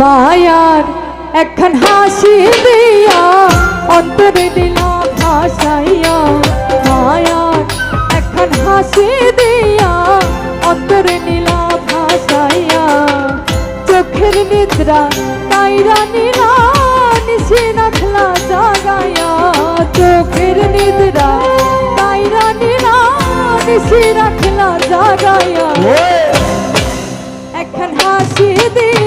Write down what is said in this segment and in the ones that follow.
মায়ার একখান হাসি দিয়া অন্তরে দিল ভাসাইয়া। মায়ার একখান হাসি দিয়া অন্তরে নিল ভাসাইয়া। চোখের নিদ্রা তাইরা নিলা নিশি রাখলা জাগাইয়া। চোখের নিদ্রা তাইরা নিলা নিশি রাখলা জাগাইয়া। এখন হাসি দিয়া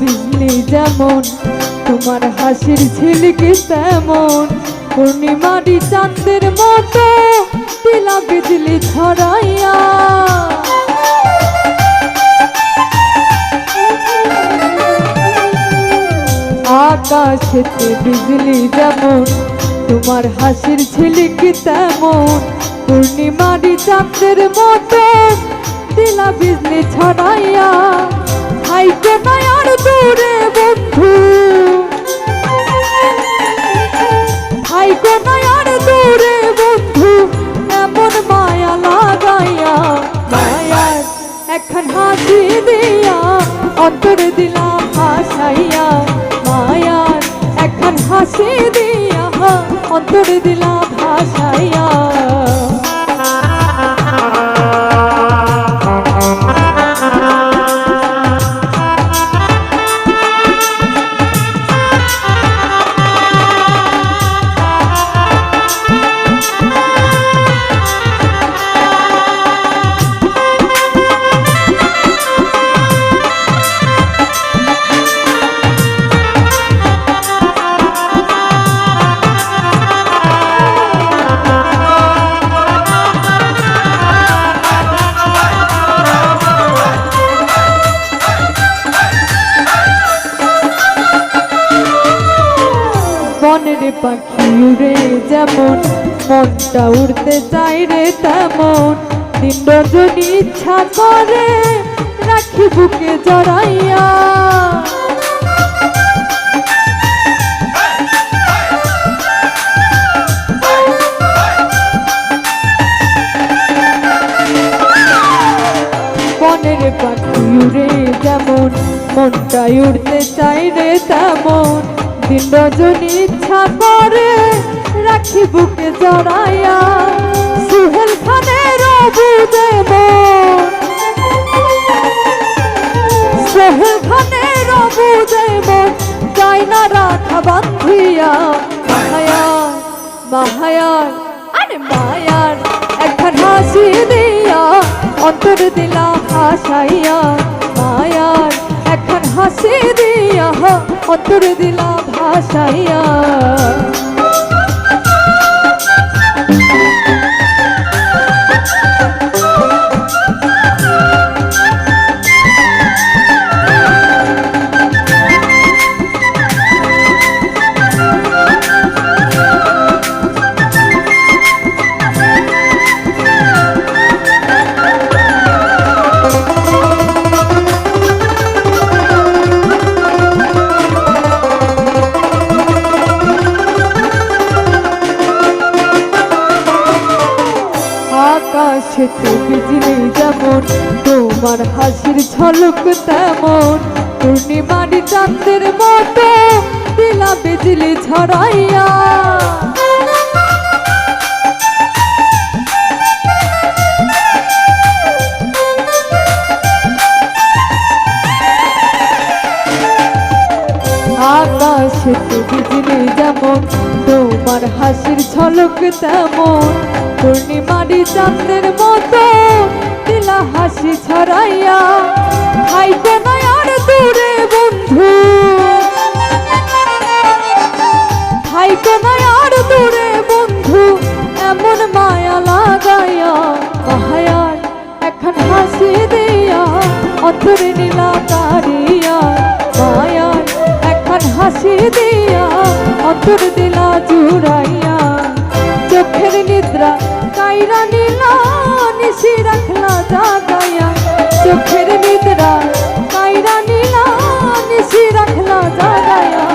বিজলি যেমন, তোমার হাসির ঝিলকি তেমন। পূর্ণিমারি চাঁদের মতো, তিলা বিজলি ছড়াইয়া। আকাশেতে বিজলি যেমন, তোমার হাসির ঝিলিকি তেমন। পূর্ণিমারি চাঁদের মতো দিলা বিজলি ছড়াইয়া। হাইকে নয়ার দূরে বন্ধু। হাইকে নয়ার দূরে বন্ধু, এমন মায়া লাগাইয়া মায়ার এখন হাসি দিয়া, অন্তর দিলাম হাসাইয়া মায়ার এখন হাসি দিয়া, অন্তর দিলাম বনের পাখি উড়ে যেমন, মনটা উড়তে চাই রে তেমন। দিন রজনী ইচ্ছা করে রাখি বুকে জড়াইয়া। বনের পাখি উড়ে যেমন মনটা উড়তে চাই রে তেমন। দিন রজনী ইচ্ছা করে রাখি বুকে জড়াইয়া। সুহেল খানের মন। সোহেল খানের মন। চাই না রাখা বান্ধিয়া মায়ার মায়ার আরে মায়ার একখান হাসি দিয়া অন্তর দিলা হাসাইয়া। মায়ার একখান হাসি দিয়া অন্তর দিলা ভাসাইয়া আকাশেতে বিজলি যেমন তোমার হাসির ঝলক তেমন। পূর্ণিমারি চাঁদের মতো দিলা বিজলি ছড়াইয়া আকাশেতে ঝলক তেমন। পূর্ণিমারি চাঁদের মতো দিলা হাসি ছড়াইয়া। খাইতে নয় আর দূরে বন্ধু। খাইতে নয় আর দূরে বন্ধু, এমন মায়া লাগাইয়া। মায়ার এখন হাসি দিয়া অন্তরে নীলা কারিয়া মায়ার এখন হাসি দিয়া অন্তর দিলা জুড়াইয়া। চোখের নিদ্রা কাইরা নীলা, নিশি রাখলা জাগাইয়া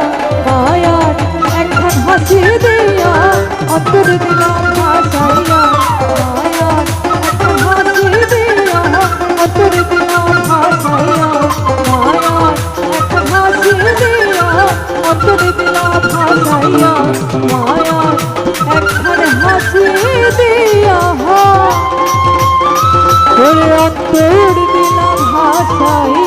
মায়ার এখন হাসি দিয়া অন্তর দিলা ভাসাইয়া মায়ার এখন হাসি দিয়া অন্তর দিলা ভাসাইয়া মায়ার এখন হাসি দিয়া অন্তর দিলা ভাসাইয়া মায়ার এখন হাসি দিয়া ওরে অন্তর আশ্রয়